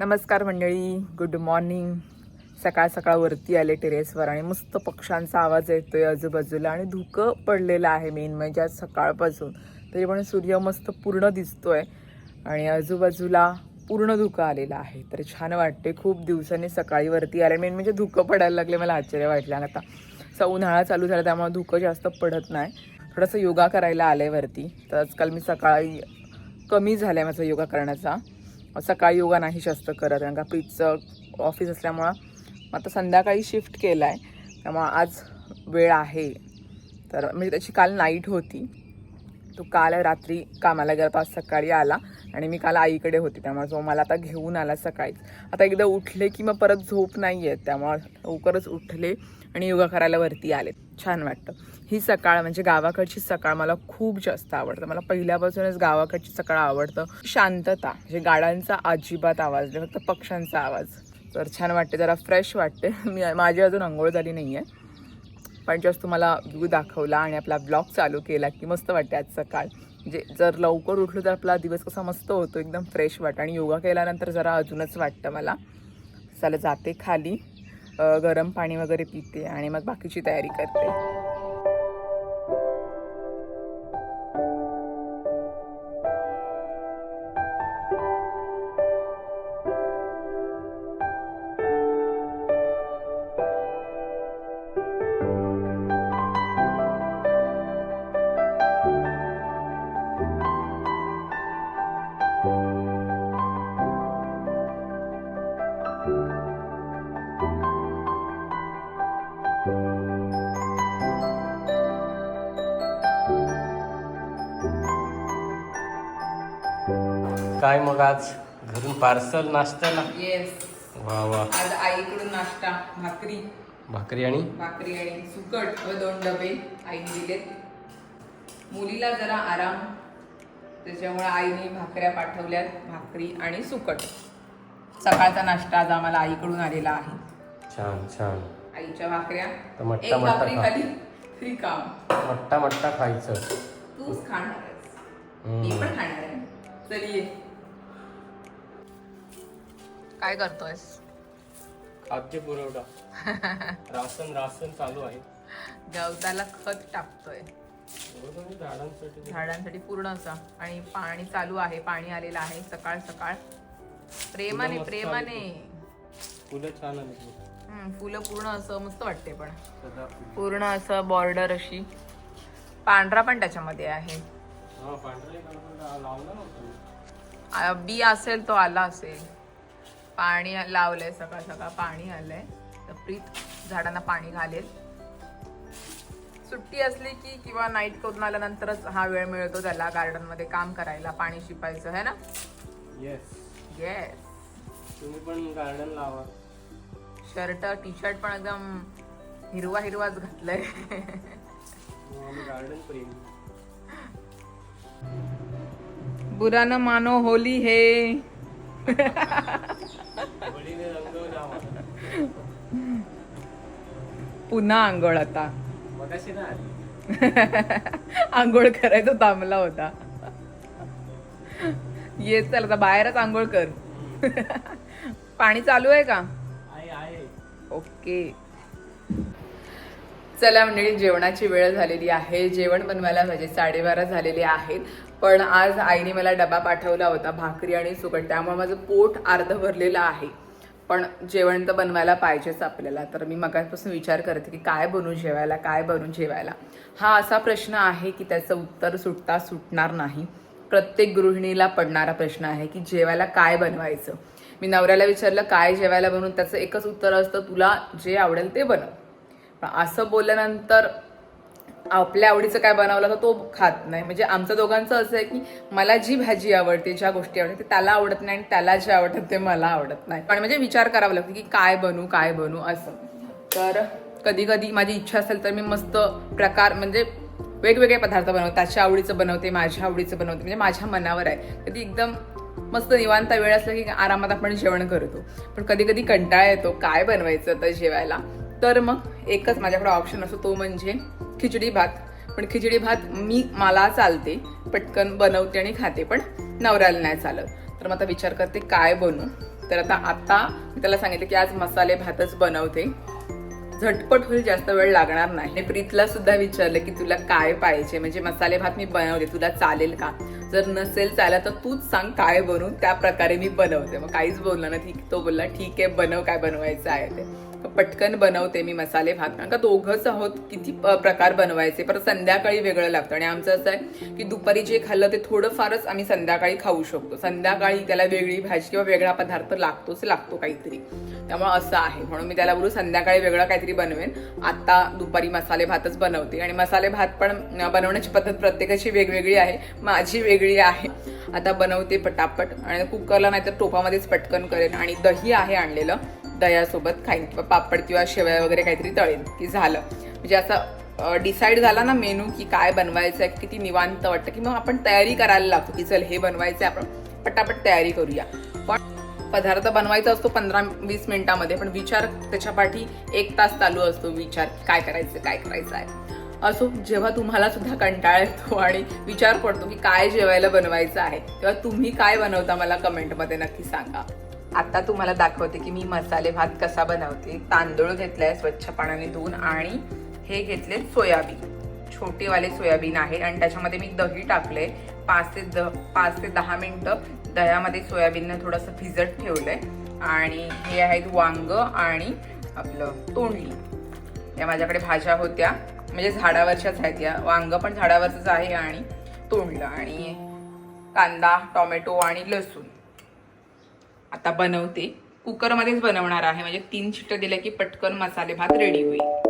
नमस्कार मंडळी. Good morning सकाळ सकाळ वरती आले टेरेसवर आणि मस्त पक्ष्यांचा आवाज येतो आहे आजूबाजूला आणि धुकं पडलेलं आहे मेन म्हणजे आज सकाळपासून. तरी पण सूर्य मस्त पूर्ण दिसतो आहे आणि आजूबाजूला पूर्ण धुकं आलेलं आहे. तर छान वाटते खूप दिवसांनी सकाळी वरती आले. मेन म्हणजे धुकं पडायला लागले मला आश्चर्य वाटलं. आता स उन्हाळा चालू झाला त्यामुळे धुकं जास्त पडत नाही. थोडंसं योगा करायला आलं आहे वरती. तर आजकाल मी सकाळी कमी झालं आहे माझा योगा करण्याचा. सकाळी योगा नाही जास्त करत कारण का प्रीतचं ऑफिस असल्यामुळं. मग आता संध्याकाळी शिफ्ट केला आहे त्यामुळं आज वेळ आहे. तर म्हणजे त्याची काल नाईट होती. तू काल रात्री कामाला गेला पाच सकाळी आला आणि मी काल आईकडे होते त्यामुळे जो मला आता घेऊन आला सकाळीच. आता एकदा उठले की मग परत झोप नाही आहेत त्यामुळे लवकरच उठले आणि योगा करायला वरती आले. छान वाटतं. ही सकाळ म्हणजे गावाकडची सकाळ मला खूप जास्त आवडतं. मला पहिल्यापासूनच गावाकडची सकाळ आवडतं. शांतता म्हणजे गाड्यांचा अजिबात आवाज नाही फक्त पक्ष्यांचा आवाज. तर छान वाटते जरा फ्रेश वाटते. मी माझी अजून आंघोळ झाली नाही आहे पण जस्ट तुम्हाला व्ह्यू दाखवला आणि आपला ब्लॉग चालू केला की मस्त वाटते आज सकाळ. म्हणजे जर लवकर उठलो तर आपला दिवस कसा मस्त होतो एकदम फ्रेश वाटतं. आणि योगा केल्यानंतर जरा अजूनच वाटतं मला. चला जाते खाली. गरम पाणी वगैरे पिते आणि मग बाकीची तयारी करते. काय मग आज? घरून पार्सल नाश्त्याला? येस वा वा. आज आईकडून नाश्ता भाकरी. भाकरी आणि? भाकरी आणि सुकट व दोन डबे आईने दिलेत. मुलीला जरा आराम. त्याच्यामुळे आईने भाकऱ्या पाठवल्यात भाकरी आणि सुकट. सकाळचा नाश्ता आज आम्हाला आईकडून आलेला आहे. छान छान. आईच्या भाकऱ्या. तर मट्टा एक मट्टा भाकरी खा. खाली फ्री काम. मट्टा मट्टा खायचं. तूच खाणार आहेस. मी पण खाणार आहे. चल ये. काय करतोयस खाद्य पुरवठा. राशन राशन चालू आहे. गवताला खत टाकतोय. बरोबर, झाडांसाठी. झाडांसाठी पूर्ण असा आणि पाणी चालू आहे पाणी आलेलं आहे सकाळ सकाळ. प्रेमाने मस्त प्रेमाने. फुलं छान आली हम्म, फुलं पूर्ण असं मस्त वाटते पण. सदा पूर्ण असं बॉर्डर अशी. पांढरा पण त्याच्यामध्ये आहे. हा पांढरे कलर लावला नव्हता. मी. आ, बी असेल तो आला असेल. पाणी लावलंय सकाळ सकाळ पाणी आलंय. तर प्रीत झाडांना पाणी घालेल. सुट्टी असली की किंवा नाईट करून आल्यानंतरच हा वेळ मिळतो त्याला गार्डनमध्ये काम करायला पाणी शिपायचं है ना? येस येस तुम्ही पण गार्डन लावा. शर्ट टी शर्ट पण एकदम हिरवा हिरवाच घातलंय. गार्डन प्रेमी बुरा न मानो होली हे. पुन्हा आंघोळ आता. आंघोळ करायचा थांबला होता. ये चल आता बाहेरच आंघोळ कर. पाणी चालू आहे का? आहे ओके. चला मंडळी जेवणाची वेळ झालेली आहे. जेवण बनवायला म्हणजे साडेबारा झालेले आहेत. पण आज आईने मला डबा पाठवला होता भाकरी आणि सुकट. त्यामुळे माझं पोट अर्ध भरलेलं आहे. पण जेवण तर बनवायला पाहिजेच आपल्याला. तर मी मगापासून विचार करते की काय बनू जेवायला काय बनू जेवायला? हा असा प्रश्न आहे की त्याचं उत्तर सुटता सुटणार नाही. प्रत्येक गृहिणीला पडणारा प्रश्न आहे की जेवायला काय बनवायचं? मी नवऱ्याला विचारलं काय जेवायला बनवून? त्याचं एकच उत्तर असतं तुला जे आवडेल ते बनव. पण असं बोलल्यानंतर आपल्या आवडीचं काय बनवलं तर तो खात नाही. म्हणजे आमचं दोघांचं असं आहे की मला जी भाजी आवडते ज्या गोष्टी आवडते ते त्याला आवडत नाही आणि त्याला जे आवडतं ते मला आवडत नाही. पण म्हणजे विचार करावा लागतो की काय बनू काय बनू असं. तर कधी कधी माझी इच्छा असेल तर मी मस्त प्रकार म्हणजे वेगवेगळे पदार्थ बनवते. त्याच्या आवडीचं बनवते माझ्या आवडीचं बनवते. म्हणजे माझ्या मनावर आहे. कधी एकदम मस्त निवांत वेळ असला की आरामात आपण जेवण करतो. पण कधी कधी कंटाळा येतो काय बनवायचं तर जेवायला? तर मग एकच माझ्याकडे ऑप्शन असतो तो म्हणजे खिचडी भात. पण खिचडी भात मी मला चालते पटकन बनवते आणि खाते पण नवऱ्याला नाही चालत. तर मग आता विचार करते काय बनू. तर आता आता मी त्याला सांगितलं की आज मसाले भातच बनवते. झटपट होईल जास्त वेळ लागणार नाही. आणि प्रीतला सुद्धा विचारलं की तुला काय पाहिजे? म्हणजे मसाले भात मी बनवते तुला चालेल का? जर नसेल चालेल तर तूच सांग काय बनवू त्या प्रकारे मी बनवते. मग काहीच बोलला ना ठीक तो बोलला ठीक आहे बनव काय बनवायचं आहे ते. पटकन बनवते मी मसाले भात. कारण का दोघंच आहोत किती प- प्रकार बनवायचे. परत संध्याकाळी वेगळं लागतं. आणि आमचं असं आहे की दुपारी जे खाल्लं ते थोडंफारच आम्ही संध्याकाळी खाऊ शकतो. संध्याकाळी त्याला वेगळी भाजी किंवा वेगळा पदार्थ लागतोच लागतो काहीतरी. त्यामुळे असं आहे. म्हणून मी त्याला बोलू संध्याकाळी वेगळं काहीतरी बनवेन. आता दुपारी मसाले भातच बनवते. आणि मसाले भात पण बनवण्याची पद्धत प्रत्येकाची वेगवेगळी आहे. माझी वेगळी आहे. आता बनवते पटापट. आणि कुकरला नाही तर टोपामध्येच पटकन करेन. आणि दही आहे आणलेलं. दह्यासोबत खाईन किंवा पापड किंवा शेवया वगैरे काहीतरी तळेन की झालं. म्हणजे असं डिसाईड झाला ना मेनू की काय बनवायचं आहे किती निवांत वाटतं की मग आपण तयारी करायला लागतो की चल हे बनवायचं आहे आपण पटापट तयारी करूया. पण पदार्थ बनवायचा असतो पंधरा वीस मिनिटामध्ये पण विचार त्याच्या पाठी एक तास चालू असतो विचार काय करायचं काय करायचं आहे असो जेव्हा तुम्हाला सुद्धा कंटाळा येतो आणि विचार पडतो की काय जेवायला बनवायचं आहे तेव्हा तुम्ही काय बनवता मला कमेंटमध्ये नक्की सांगा. आता तुम्हाला दाखवते की मी मसाले भात कसा बनवते. तांदूळ घेतलाय स्वच्छ पाण्याने धुवून आणि हे घेतले सोयाबीन. छोटेवाले सोयाबीन आहे आणि त्याच्यामध्ये मी दही टाकले पाच ते द पाच ते दहा मिनटं दह्यामध्ये सोयाबीननं थोडंसं भिजत ठेवलंय. आणि हे आहेत वांग आणि आपलं तोंडली. या माझ्याकडे भाज्या होत्या. म्हणजे झाडावरच्याच आहेत या. वांग पण झाडावरच आहे आणि तोंडलं आणि कांदा टोमॅटो आणि लसूण. आता बनवते. कुकरमध्येच बनवणार आहे. म्हणजे तीन शिट्ट्या दिल्या की पटकन मसाले भात रेडी होईल.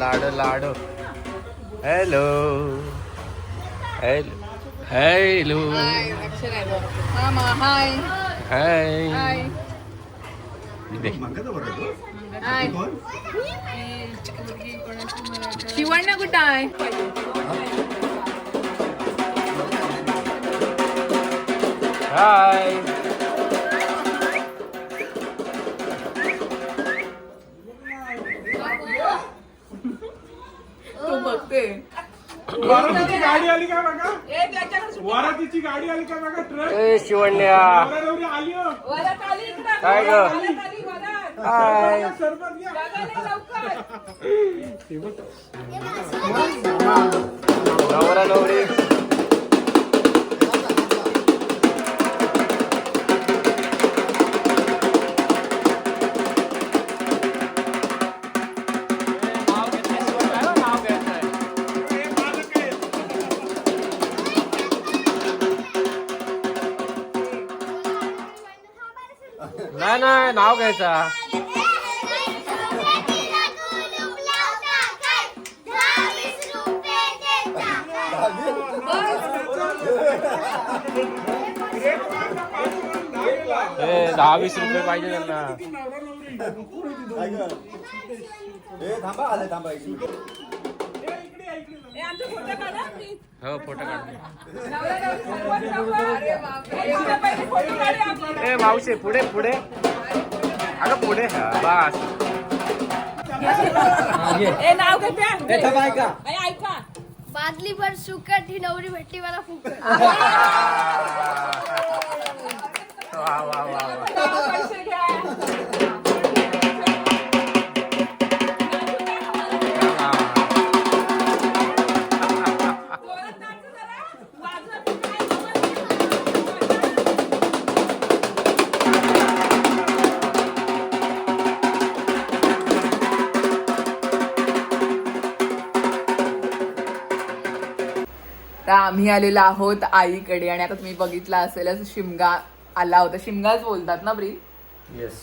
लाडू लाडू. Hello hello hello hi hi Shivanya कुठं आहे? हाय वरातीची गाडी आली का बघा? वरातीची गाडी आली का बघा? ट्रक? ए शिवण्या. नवरी आली हो. काय ग? हाय. सरबत घ्या नवरा नवरी. नाही नाव घ्यायचा? ए दहा वीस रुपये पाहिजे त्यांना. हो फोटो काढ ए मावशी पुढे पुढे. अगं पुढे. हा, बस बादली भर सुकट ही नवरी भेटली मला फुकट. वा वा वा वा. आम्ही आलेलो आहोत आईकडे आणि आता तुम्ही बघितला असेल शिमगा आला होता. शिमगाच बोलतात ना ब्री येस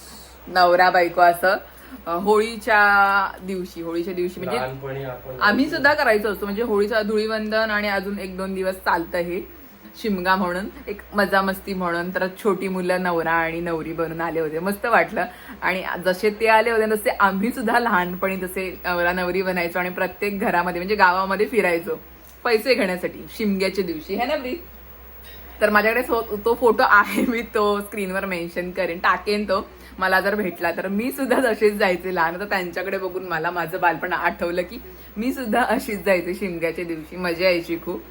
नवरा बायको असं. होळीच्या दिवशी होळीच्या दिवशी म्हणजे लहानपणी आपण आम्ही सुद्धा करायचो असतो. म्हणजे होळीचा धुळीवंदन आणि अजून एक दोन दिवस चालतं हे. शिमगा म्हणून एक मजा मस्ती म्हणून. तर छोटी मुलं नवरा आणि नवरी बनून आले होते. मस्त वाटलं. आणि जसे ते आले होते तसे आम्ही सुद्धा लहानपणी तसे नवरा नवरी बनायचो आणि प्रत्येक घरामध्ये म्हणजे गावामध्ये फिरायचो. पैसे घेण्यासाठी शिमग्याच्या दिवशी है ना ब्री तर माझ्याकडे सो- तो फोटो आहे मी तो स्क्रीनवर मेन्शन करेन टाकेन तो. मला जर भेटला तर मी सुद्धा तशीच जायचे लहान. तर त्यांच्याकडे बघून मला माझं बालपण आठवलं की मी सुद्धा अशीच जायचे शिमग्याच्या दिवशी. मजा यायची खूप.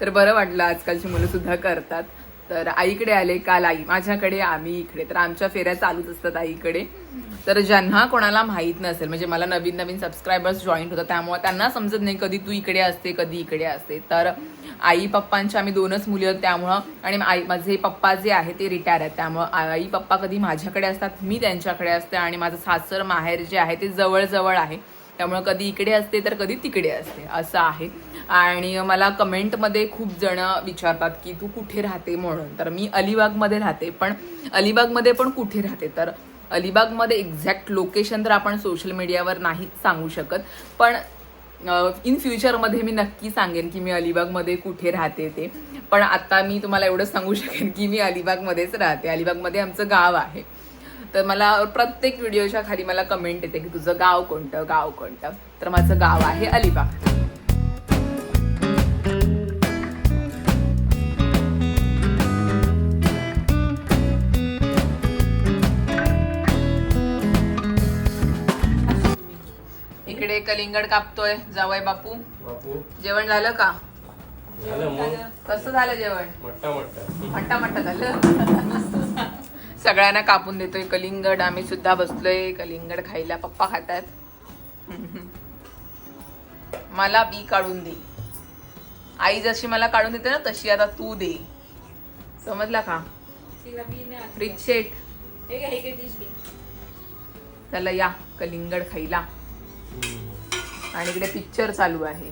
तर बरं वाटलं आजकालची मुलं सुद्धा करतात. तर आईकडे आले काल आई माझ्याकडे आम्ही इकडे. तर आमच्या फेऱ्या चालूच असतात आईकडे. तर ज्यांना कोणाला माहीत नसेल म्हणजे मला नवीन नवीन सबस्क्रायबर्स जॉईंट होतात त्यामुळे त्यांना समजत नाही कधी तू इकडे असते कधी इकडे असते. तर आई पप्पांच्या आम्ही दोनच मुली आहोत त्यामुळं आणि आई माझे पप्पा जे आहे ते रिटायर आहेत. त्यामुळं आई पप्पा कधी माझ्याकडे असतात मी त्यांच्याकडे असते आणि माझं सासर माहेर जे आहे ते जवळजवळ आहे. त्यामुळं कधी इकडे असते तर कधी तिकडे असते असं आहे. आणि मला कमेंटमध्ये खूप जण विचारतात की तू कुठे राहते म्हणून. तर मी अलिबागमध्ये राहते पण अलिबागमध्ये पण कुठे राहते? तर अलिबागमध्ये एक्झॅक्ट लोकेशन तर आपण सोशल मीडियावर नाहीच सांगू शकत पण इन फ्युचरमध्ये मी नक्की सांगेन की मी अलिबागमध्ये कुठे राहते ते. पण आता मी तुम्हाला एवढंच सांगू शकेन की मी अलिबागमध्येच राहते. अलिबागमध्ये आमचं गाव आहे. तर मला प्रत्येक व्हिडिओच्या खाली मला कमेंट येते की तुझं गाव कोणतं गाव कोणतं. तर माझं गाव आहे अलिबाग. इकडे कलिंगड कापतोय. जावय बापू. बापू. जेवण झालं का? कसं झालं जेवण? मट्टा मट्टा झालं. सगळ्यांना कापून देतोय. कलिंगड आम्ही सुद्धा बसलोय. कलिंगड खायला पप्पा खातात. मला बी काढून दे. आई जशी मला काढून देते ना तशी आता तू दे. समजला का? फ्रीज शेट चला या कलिंगड खायला. आणि इकडे पिक्चर चालू आहे.